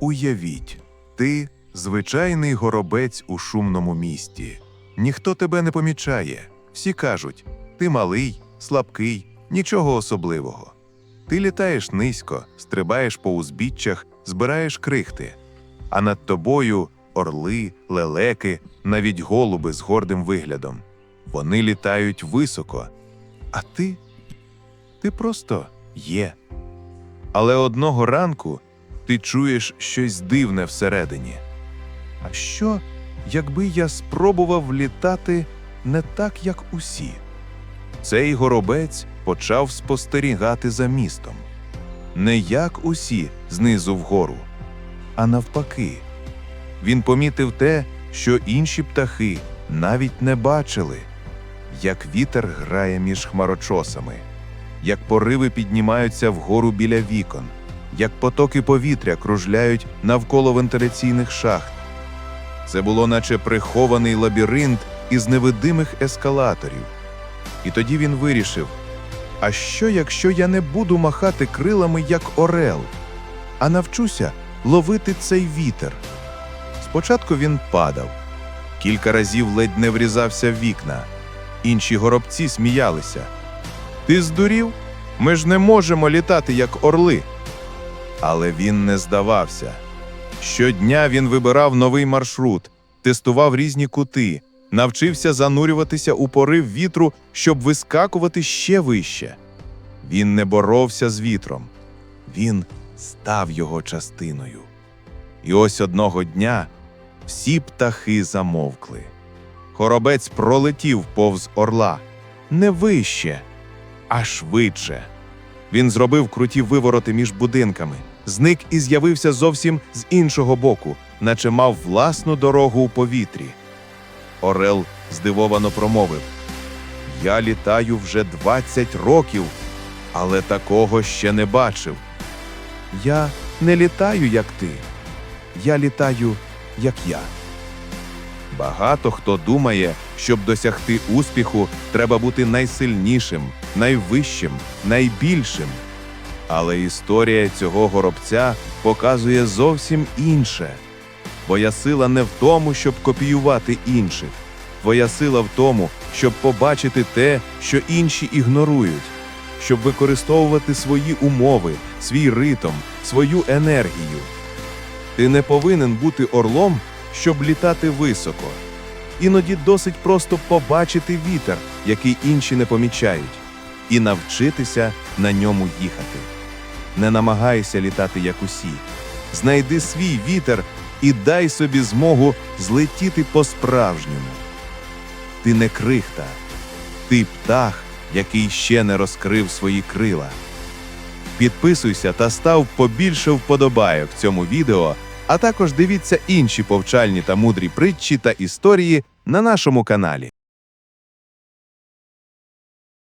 Уявіть, ти звичайний горобець у шумному місті. Ніхто тебе не помічає. Всі кажуть: ти малий, слабкий, нічого особливого. Ти літаєш низько, стрибаєш по узбіччях, збираєш крихти, а над тобою орли, лелеки, навіть голуби з гордим виглядом. Вони літають високо. А ти? Ти просто є. Але одного ранку ти чуєш щось дивне всередині. А що, якби я спробував літати не так, як усі? Цей горобець почав спостерігати за містом. Не як усі знизу вгору, а навпаки. Він помітив те, що інші птахи навіть не бачили, як вітер грає між хмарочосами, як пориви піднімаються вгору біля вікон, як потоки повітря кружляють навколо вентиляційних шахт. Це було наче прихований лабіринт із невидимих ескалаторів. І тоді він вирішив: а що, якщо я не буду махати крилами, як орел, а навчуся ловити цей вітер? Спочатку він падав, кілька разів ледь не врізався в вікна. Інші горобці сміялися. Ти здурів? Ми ж не можемо літати, як орли. Але він не здавався. Щодня він вибирав новий маршрут, тестував різні кути, навчився занурюватися у порив вітру, щоб вискакувати ще вище. Він не боровся з вітром, він став його частиною. І ось одного дня всі птахи замовкли. Хоробець пролетів повз орла не вище, а швидше. Він зробив круті вивороти між будинками, зник і з'явився зовсім з іншого боку, наче мав власну дорогу у повітрі. Орел здивовано промовив: Я літаю вже 20 років, але такого ще не бачив. Я не літаю, як ти. Я літаю, як я. Багато хто думає, щоб досягти успіху, треба бути найсильнішим, найвищим, найбільшим. Але історія цього горобця показує зовсім інше. Твоя сила не в тому, щоб копіювати інших. Твоя сила в тому, щоб побачити те, що інші ігнорують, щоб використовувати свої умови, свій ритм, свою енергію. Ти не повинен бути орлом, щоб літати високо. Іноді досить просто побачити вітер, який інші не помічають, і навчитися на ньому їхати. Не намагайся літати як усі. Знайди свій вітер і дай собі змогу злетіти по-справжньому. Ти не крихта, ти птах, який ще не розкрив свої крила. Підписуйся та став побільше вподобайок цьому відео, а також дивіться інші повчальні та мудрі притчі та історії на нашому каналі.